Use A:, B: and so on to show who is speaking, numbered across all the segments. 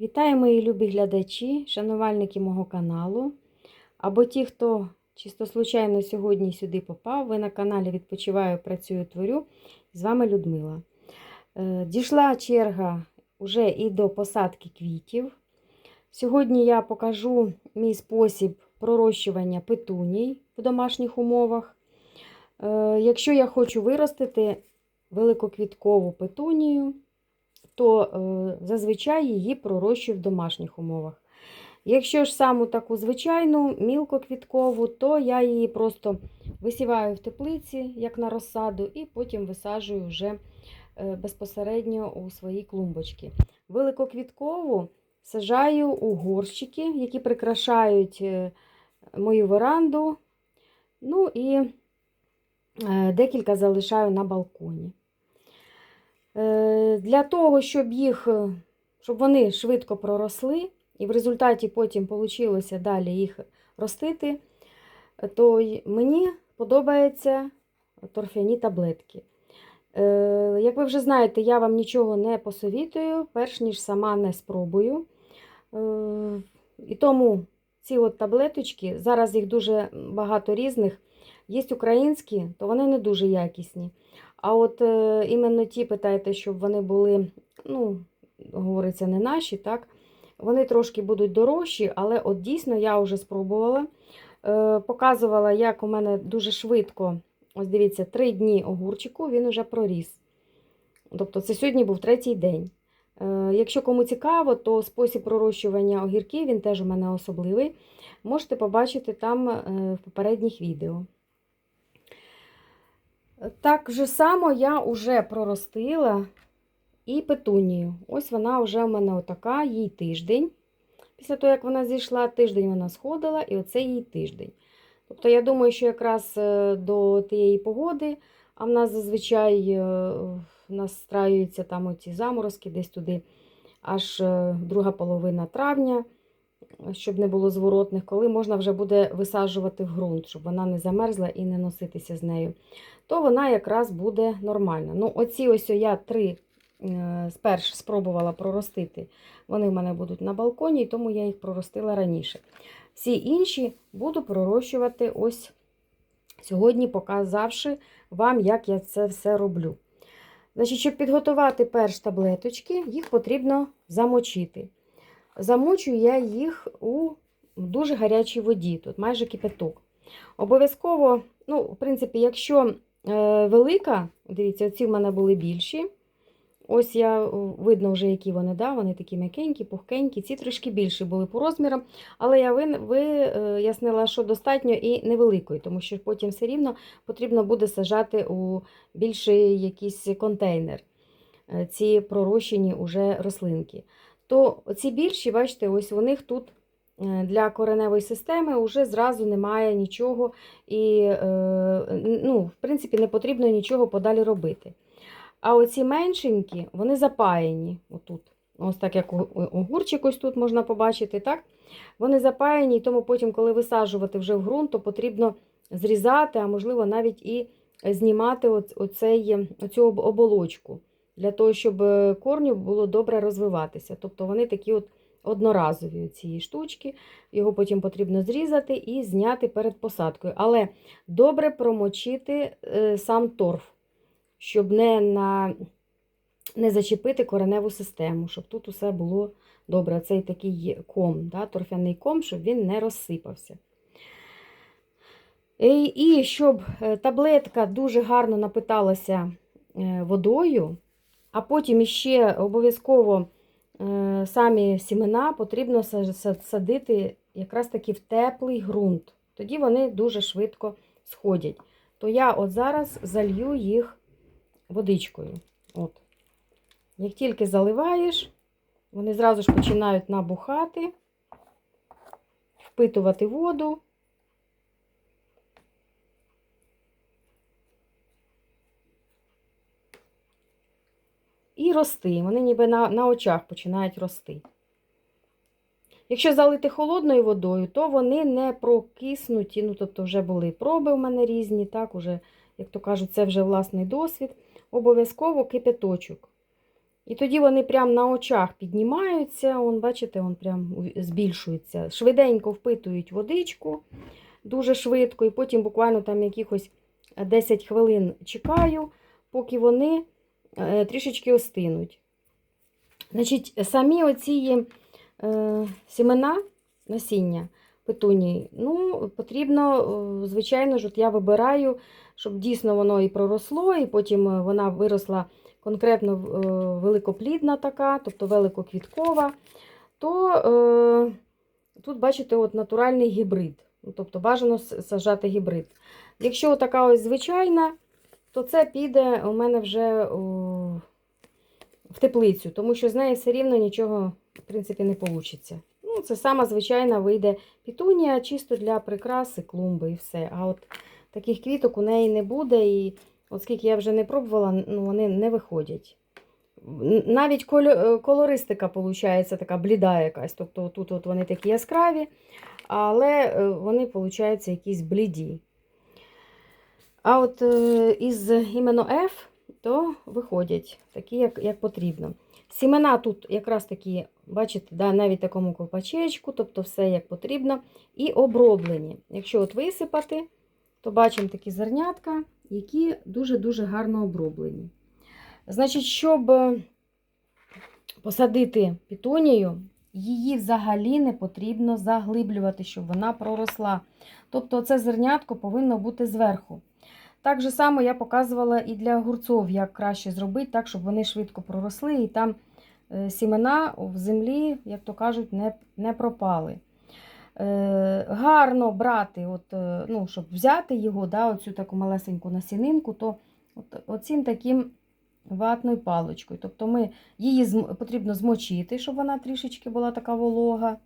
A: Вітаю, мої любі глядачі, шанувальники мого каналу. Або ті, хто чисто случайно сьогодні сюди попав. Ви на каналі Відпочиваю, працюю, творю. З вами Людмила. Е, Дійшла черга вже і до посадки квітів. Сьогодні я покажу мій спосіб пророщування петуній в домашніх умовах. Е, Якщо я хочу виростити великоквіткову петунію, то е, зазвичай її пророщую в домашніх умовах. Якщо ж саму таку звичайну мілкоквіткову, то я її просто висіваю в теплиці, як на розсаду, і потім висаджую вже е, безпосередньо у свої клумбочки. Великоквіткову сажаю у горщики, які прикрашають е, мою веранду. Ну і декілька залишаю на балконі. Е, Для того, щоб їх, е, щоб вони швидко проросли, і в результаті потім вийшло далі їх ростити, то мені подобаються торфяні таблетки. Е, Як ви вже знаєте, я вам нічого не посовітую, перш ніж сама не спробую. І тому ці от таблеточки, зараз їх дуже багато різних, є українські, то вони не дуже якісні. А от е, іменно ті питаєте, щоб вони були, ну, говориться, не наші, так? Вони трошки будуть дорожчі, але от дійсно я вже спробувала. Е, показувала, як у мене дуже швидко, ось дивіться, три дні огурчику він вже проріс. Тобто це сьогодні був третій день. Е, якщо кому цікаво, то спосіб пророщування огірків, він теж у мене особливий. Можете побачити там е, в попередніх відео. Так же само я вже проростила і петунію. Ось вона вже у мене отака, їй тиждень. Після того, як вона зійшла, тиждень вона сходила, і оце їй тиждень. Тобто, я думаю, що якраз е, до тієї погоди, а в нас зазвичай е, настраюються там оці заморозки десь туди, аж е, друга половина травня, щоб не було зворотних, коли можна вже буде висаджувати в ґрунт, щоб вона не замерзла і не носитися з нею, то вона якраз буде нормальна. Ну, оці ось я три е, спершу спробувала проростити. Вони в мене будуть на балконі, тому я їх проростила раніше. Всі інші буду пророщувати ось сьогодні, показавши вам, як я це все роблю. Значить, Щоб підготувати перш таблеточки, їх потрібно замочити. Замочую я їх у дуже гарячій воді, тут майже кипяток. Обов'язково, ну, в принципі, якщо е, велика, дивіться, оці в мене були більші. Ось я видно вже, які вони, да, вони такі м'якенькі, пухкенькі, ці трішки більші були по розмірам, але я вияснила, що достатньо і невеликої, тому що потім все рівно потрібно буде сажати у більший якийсь контейнер е, ці пророщені уже рослинки. То ці більші, бачите, ось у них тут е, для кореневої системи вже зразу немає нічого, і, е, ну, в принципі, не потрібно нічого подалі робити. А оці меншенькі, вони запаяні. Отут. Ось так, як огурчик ось тут можна побачити, так? Вони запаяні, і тому потім, коли висаджувати вже в ґрунт, то потрібно зрізати, а можливо, навіть і знімати оцей, оцю оболочку, для того, щоб корню було добре розвиватися. Тобто вони такі от одноразові ці штучки, його потім потрібно зрізати і зняти перед посадкою. Але добре промочити сам торф щоб не на, не зачепити кореневу систему, щоб тут усе було добре. Цей такий ком, да, торфяний ком, щоб він не розсипався. І, і щоб е, таблетка дуже гарно напиталася е, водою, а потім іще обов'язково е, самі сімена потрібно садити якраз таки в теплий ґрунт. Тоді вони дуже швидко сходять. То я от зараз залью їх водичкою. От. Як тільки заливаєш, вони зразу ж починають набухати, впитувати воду. І рости. Вони ніби на, на очах починають рости. Якщо залити холодною водою, то вони не прокиснуті. Ну, тобто, вже були проби у мене різні, так, уже, як то кажуть, це вже власний досвід обов'язково кипяточок. І тоді вони прямо на очах піднімаються, он, бачите, он прям збільшується. Швиденько впитують водичку, дуже швидко, і потім буквально там якихось 10 хвилин чекаю, поки вони трішечки остинуть. Значить, самі оці е, сімена насіння петунії, ну, потрібно, е, звичайно ж, от я вибираю, щоб дійсно воно і проросло, і потім е, вона виросла конкретно е, великоплідна така, тобто великоквіткова, то е, тут, бачите, от натуральний гібрид. Ну, Тобто бажано с- саджати гібрид. Якщо така ось звичайна, то це піде у мене вже о, в теплицю, тому що з неї все рівно нічого, в принципі, не вийде. Ну, це сама звичайна вийде пітунія, чисто для прикраси, клумби і все. А от таких квіток у неї не буде. І от скільки я вже не пробувала, ну, вони не виходять. Навіть е, колористика виходить така бліда якась. Тобто тут от вони такі яскраві, але е, вони, виходять, якісь бліді. А от е, із іменно F, то виходять такі, як, як потрібно. Сімена тут якраз такі, бачите, да, навіть такому ковпачечку, тобто все як потрібно. І оброблені. Якщо от висипати, то бачимо такі зернятка, які дуже-дуже гарно оброблені. Значить, щоб е, посадити пітонію, її взагалі не потрібно заглиблювати, щоб вона проросла. Тобто це зернятко повинно бути зверху. Так же само я показувала і для огурців, як краще зробити, так, щоб вони швидко проросли, і там е, сімена в землі, як то кажуть, не, не пропали. Е, гарно брати, от, е, ну, щоб взяти його, да, оцю таку малесеньку насінинку, то от, оцім таким ватною паличкою. Тобто ми, її потрібно змочити, щоб вона трішечки була така волога.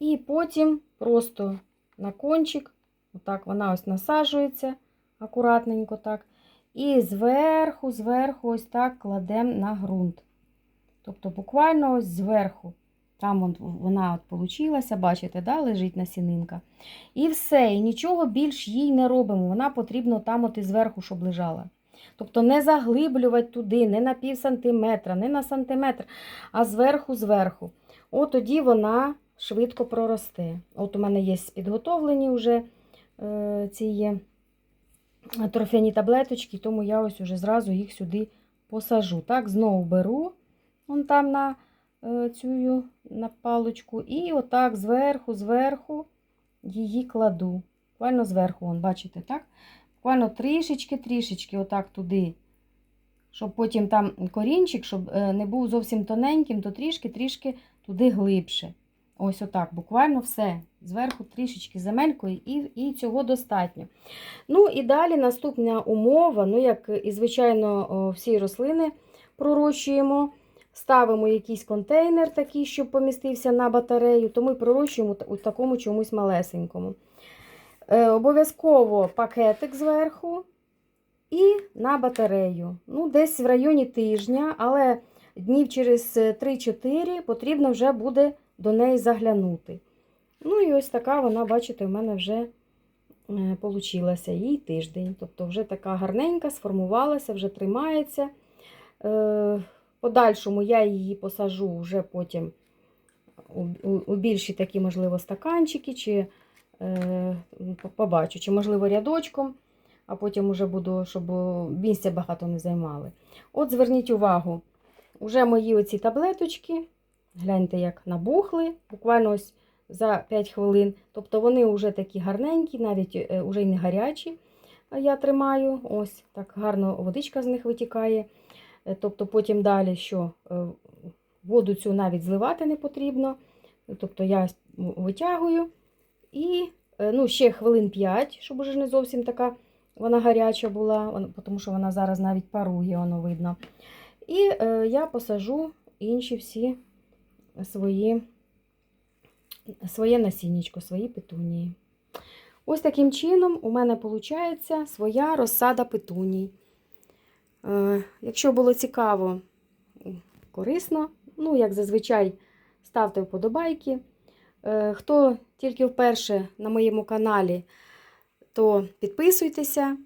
A: І потім просто на кончик, отак вона ось насаджується акуратненько так. І зверху, зверху ось так кладемо на ґрунт. Тобто буквально ось зверху. Там вона от получилася, бачите, да, лежить насінинка. І все, і нічого більш їй не робимо. Вона потрібно там от і зверху, щоб лежала. Тобто не заглиблювати туди, не на пів сантиметра, не на сантиметр, а зверху, зверху. От тоді вона швидко проросте. От у мене є підготовлені вже е, ці торфяні таблеточки, тому я ось уже зразу їх сюди посажу. Так, знову беру вон там на е, цю на паличку, і отак зверху, зверху її кладу. Буквально зверху, вон, бачите, так? Буквально трішечки-трішечки, отак туди. Щоб потім там корінчик, щоб е, не був зовсім тоненьким, то трішки-трішки туди глибше. Ось отак, буквально все. Зверху трішечки земелькою, і, і цього достатньо. Ну і далі наступна умова, ну як і звичайно всі рослини пророщуємо. Ставимо якийсь контейнер такий, щоб помістився на батарею, то ми пророщуємо у такому чомусь малесенькому. Е, обов'язково пакетик зверху і на батарею. Ну, Десь в районі тижня, але днів через 3-4 потрібно вже буде до неї заглянути. Ну і ось така вона, бачите, у мене вже е, получилася їй тиждень. Тобто вже така гарненька, сформувалася, вже тримається. Е, в подальшому я її посажу вже потім у більші такі, можливо, стаканчики, чи е, побачу, чи, можливо, рядочком, а потім вже буду, щоб місця багато не займали. От зверніть увагу, вже мої оці таблеточки, гляньте, як набухли, буквально ось за 5 хвилин. Тобто вони вже такі гарненькі, навіть е, вже й не гарячі. Я тримаю, ось так гарно водичка з них витікає. Е, Тобто потім далі що е, воду цю навіть зливати не потрібно. Тобто я витягую і е, ну, ще хвилин 5, щоб уже не зовсім така вона гаряча була, тому що вона зараз навіть парує, воно видно. І е, я посажу інші всі свої, своє насіннячко, свої петунії. Ось таким чином у мене виходить своя розсада петуній. Е, Якщо було цікаво, корисно, ну, як зазвичай, ставте вподобайки. Е, Хто тільки вперше на моєму каналі, то підписуйтеся.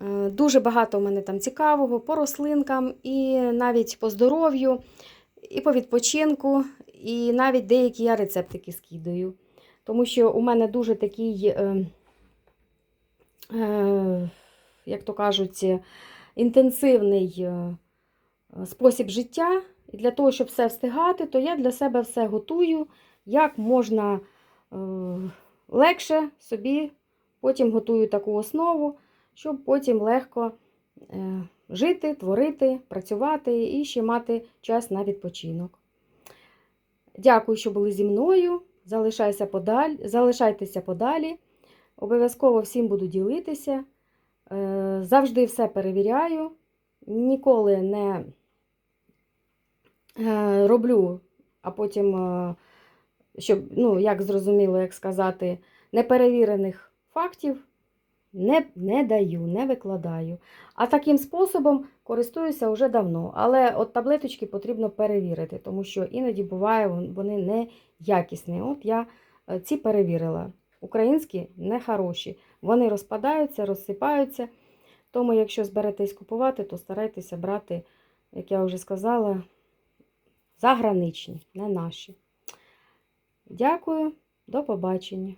A: Е, Дуже багато у мене там цікавого по рослинкам, і навіть по здоров'ю, і по відпочинку, і навіть деякі я рецептики скидаю. Тому що у мене дуже такий, е, е, як то кажуть, інтенсивний е, спосіб життя. І для того, щоб все встигати, то я для себе все готую, як можна е, легше собі потім готую таку основу, щоб потім легко жити, творити, працювати і ще мати час на відпочинок. Дякую, що були зі мною. Залишайся подаль, залишайтеся подалі. Обов'язково всім буду ділитися. Е, Завжди все перевіряю. Ніколи не е, роблю, а потім, е, щоб, ну, як зрозуміло, як сказати, неперевірених фактів не, не даю, не викладаю. А таким способом користуюся вже давно. Але от таблеточки потрібно перевірити, тому що іноді буває, вони не якісні. От я е, ці перевірила. Українські не хороші. Вони розпадаються, розсипаються. Тому, якщо зберетесь купувати, то старайтеся брати, як я вже сказала, заграничні, не наші. Дякую, до побачення.